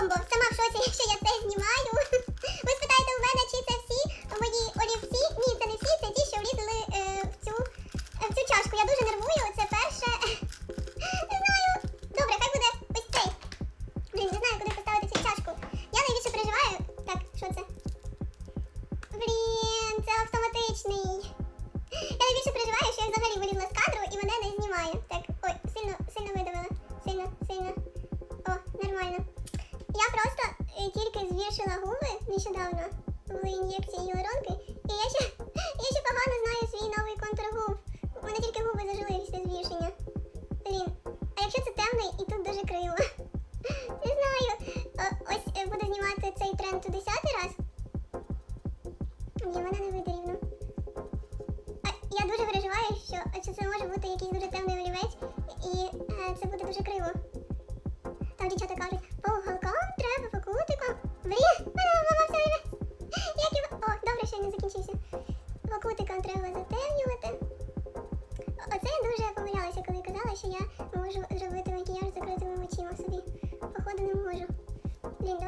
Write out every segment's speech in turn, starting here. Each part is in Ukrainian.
бомбо. Сама в шоці, що я це знімаю. Ви спитаєте у мене, чи це всі мої олівці? Ні, це не всі, це ті, що влізли е, в цю в цю чашку. Я дуже нервую. Це тільки звішила губи нещодавно в ін'єкції гіалуронки, і я ще, я ще погано знаю свій новий контур губ. У мене тільки губи зажили після звішення. Блін, а якщо це темний і тут дуже криво? Не знаю. Ось е, буду знімати цей тренд у десятий раз. Ні, мене не вийде рівно. А я дуже переживаю, що, що це може бути якийсь дуже темний олівець, і е, це буде дуже криво. Там дівчата кажуть,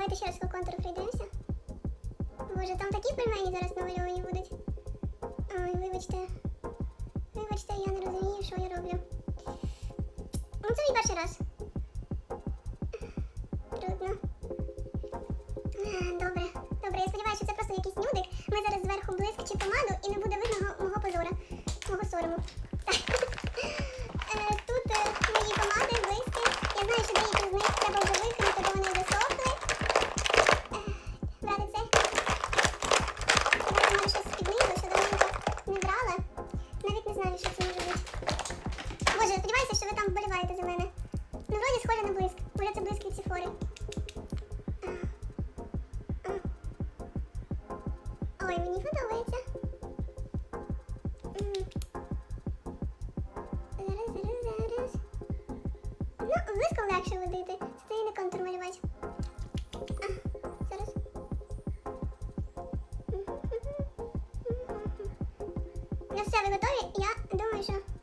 давайте ще раз по контуру пройдемося. Боже, там такі пельмені зараз намальовані будуть. Ой, вибачте. Вибачте, я не розумію, що я роблю. Ну, це мій перший раз. Трудно. Добре, добре, я сподіваюся, що це просто якийсь нюдик. Ми зараз зверху блиск Ой, мені подобається. Зараз, зараз, зараз. Ну, близько легше водити. Це і не контур малювати. Зараз. Ну все, ви готові? Я думаю, що.